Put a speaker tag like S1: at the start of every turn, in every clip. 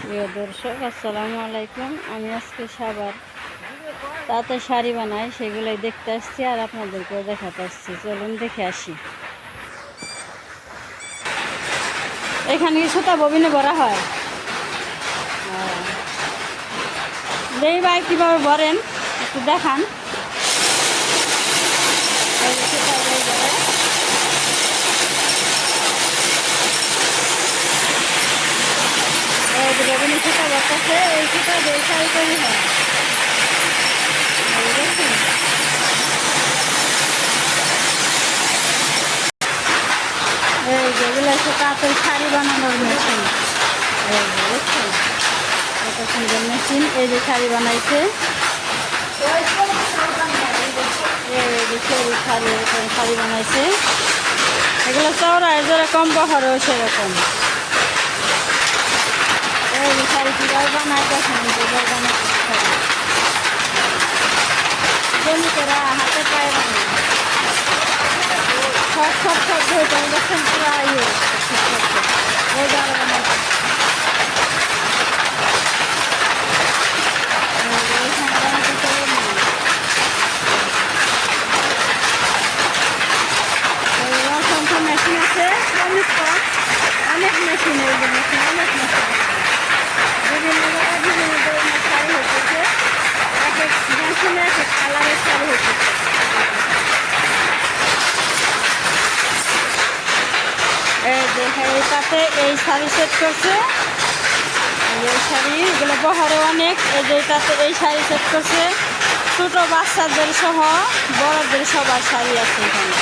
S1: প্রিয় দর্শক, আসসালামু আলাইকুম। আমি আজকে সাবার তাতে শাড়ি বানাই, সেগুলোই দেখতে আসছি আর আপনাদেরকেও দেখাতে আসছি। চলুন দেখে আসি। এখানে সুতা ববিনে ভরা হয়। দেই ভাই, কীভাবে ভরেন? একটু দেখান। সুতা বই ভরে। এই সুতা দিয়ে শাড়ি হয় এই যেগুলো হচ্ছে তাঁতের শাড়ি বানানোর মেশিন এই দেখছেন কত সুন্দর মেশিন এই যে শাড়ি বানাইছে শাড়ি বানাইছে এগুলো চওড়া যেরকম বহরও সেরকম এই শাড়ি কীভাবে বানায় দেখেন যেভাবে বানাচ্ছে শাড়ি জমিতেরা হাতে পায়ে বানায় সব সব সব হয়ে যাবে দেখছেন পুরো ইয়ে সব সব সব। এই যে আরও বানাইছে। এই যে এইখানে বানাতে চলে না। এই যে অসংখ্য মেশিন আছে শ্রমিক কম অনেক মেশিন এই যে মেশিন অনেক মেশিন বিভিন্ন জায়গায় বিভিন্ন ধরনের শাড়ি হচ্ছে এক এক মেশিনে এক এক কালারের শাড়ি হচ্ছে এই যে এই শাড়ি সেট করছে। এই শাড়ি, এগুলো বহরে অনেক। এই যে এই শাড়ি সেট করছে। ছোটো বাচ্চাদের সহ বড়দের সবার শাড়ি আছে এখানে।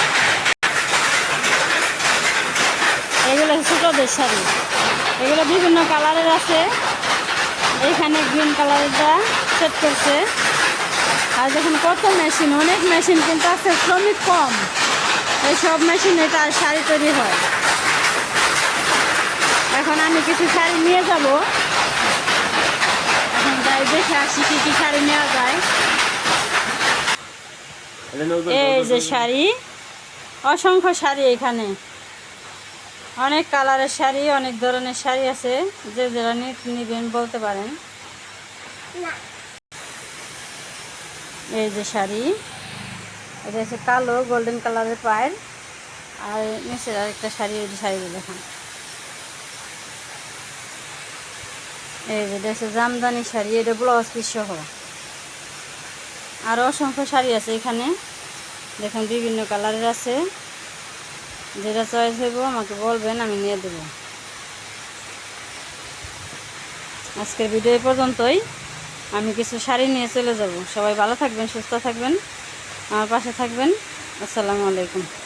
S1: এগুলো ছোটোদের শাড়ি। এগুলো বিভিন্ন কালারের আছে। এইখানে গ্রিন কালারেরটা সেট করছে। আর দেখুন কত মেশিন অনেক মেশিন কিন্তু আছে, শ্রমিক কম। এই সব মেশিনে তার শাড়ি তৈরি হয়। এখন আমি কিছু শাড়ি নিয়ে যাব। এখন যাই দেখে আসি কি কি শাড়ি নেওয়া যায়। এই যে শাড়ি, অসংখ্য শাড়ি এখানে। অনেক কালারের শাড়ি, অনেক ধরনের শাড়ি আছে। যে যারা নিবেন বলতে পারেন। এই যে শাড়ি, এটা হচ্ছে কালো গোল্ডেন কালারের পায়ের। আর নিচের আরেকটা শাড়ি যে শাড়িগুলো দেখান এই এটা জামদানি শাড়ি, এটা ব্লাউজ পিস সহ। আরও অসংখ্য শাড়ি আছে এখানে। দেখুন, বিভিন্ন কালারের আছে। যেটা চয়েস হইব, আমাকে বলবেন, আমি নিয়ে দেবো। আজকের ভিডিও পর্যন্তই। আমি কিছু শাড়ি নিয়ে চলে যাব। সবাই ভালো থাকবেন, সুস্থ থাকবেন। আমার পাশে থাকবেন। আসসালামু আলাইকুম।